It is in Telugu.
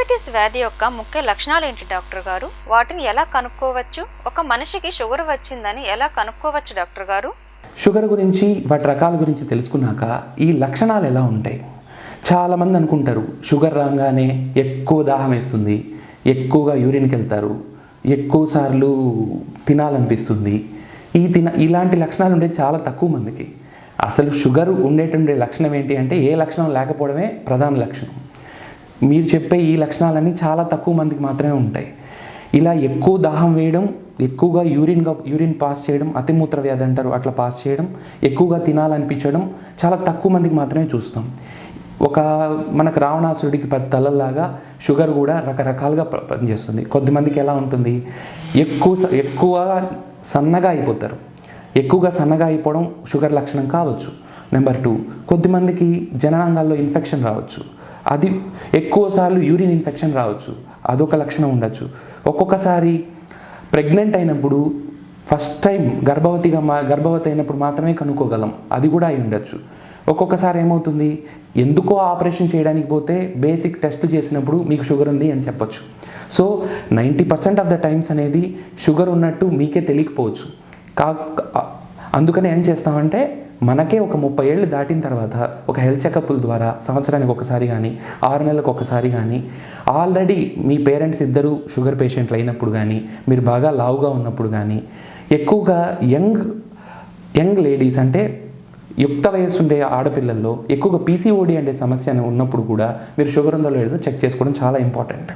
డయాబెటీస్ వ్యాధి యొక్క ముఖ్య లక్షణాలు ఏంటి డాక్టర్ గారు? వాటిని ఎలా కనుక్కోవచ్చు? ఒక మనిషికి షుగర్ వచ్చిందని ఎలా కనుక్కోవచ్చు డాక్టర్ గారు? షుగర్ గురించి వాటి రకాల గురించి తెలుసుకున్నాక ఈ లక్షణాలు ఎలా ఉంటాయి? చాలామంది అనుకుంటారు షుగర్ రాగానే ఎక్కువ దాహం వేస్తుంది ఎక్కువగా యూరిన్కి వెళ్తారు ఎక్కువ సార్లు తినాలనిపిస్తుంది. ఈ తిన ఇలాంటి లక్షణాలు ఉండే చాలా తక్కువ మందికి. అసలు షుగర్ ఉండేటుండే లక్షణం ఏంటి అంటే ఏ లక్షణం లేకపోవడమే ప్రధాన లక్షణం. మీరు చెప్పే ఈ లక్షణాలన్నీ చాలా తక్కువ మందికి మాత్రమే ఉంటాయి. ఇలా ఎక్కువ దాహం వేయడం ఎక్కువగా యూరిన్గా యూరిన్ పాస్ చేయడం అతిమూత్ర వ్యాధి అంటారు అట్లా పాస్ చేయడం ఎక్కువగా తినాలనిపించడం చాలా తక్కువ మందికి మాత్రమే చూస్తాం. ఒక మనకు రావణాసురుడికి పది తలల్లాగా షుగర్ కూడా రకరకాలుగా పనిచేస్తుంది. కొద్దిమందికి ఎలా ఉంటుంది? ఎక్కువ స- ఎక్కువ సన్నగా అయిపోతారు. ఎక్కువగా సన్నగా అయిపోవడం షుగర్ లక్షణం కావచ్చు. నెంబర్ టూ కొద్దిమందికి జనాంగాల్లో ఇన్ఫెక్షన్ రావచ్చు. అది ఎక్కువసార్లు యూరిన్ ఇన్ఫెక్షన్ రావచ్చు. అదొక లక్షణం ఉండొచ్చు. ఒక్కొక్కసారి ప్రెగ్నెంట్ అయినప్పుడు ఫస్ట్ టైం గర్భవతిగా మా గర్భవతి అయినప్పుడు మాత్రమే కనుక్కోగలం. అది కూడా అయి ఉండొచ్చు. ఒక్కొక్కసారి ఏమవుతుంది? ఎందుకో ఆపరేషన్ చేయడానికి పోతే బేసిక్ టెస్ట్ చేసినప్పుడు మీకు షుగర్ ఉంది అని చెప్పొచ్చు. So ninety percent of the times అనేది షుగర్ ఉన్నట్టు మీకే తెలియకపోవచ్చు. కా అందుకనే ఏం చేస్తామంటే మనకే ఒక ముప్పై ఏళ్ళు దాటిన తర్వాత ఒక హెల్త్ చెకప్ల ద్వారా సంవత్సరానికి ఒకసారి కానీ ఆరు నెలలకు ఒకసారి కానీ ఆల్రెడీ మీ పేరెంట్స్ ఇద్దరు షుగర్ పేషెంట్లు అయినప్పుడు కానీ మీరు బాగా లావుగా ఉన్నప్పుడు కానీ ఎక్కువగా యంగ్ యంగ్ లేడీస్ అంటే యుక్త వయస్సు ఉండే ఆడపిల్లల్లో ఎక్కువగా పీసీఓడి అనే సమస్య ఉన్నప్పుడు కూడా మీరు షుగర్ ఉందో లేదో చెక్ చేసుకోవడం చాలా ఇంపార్టెంట్.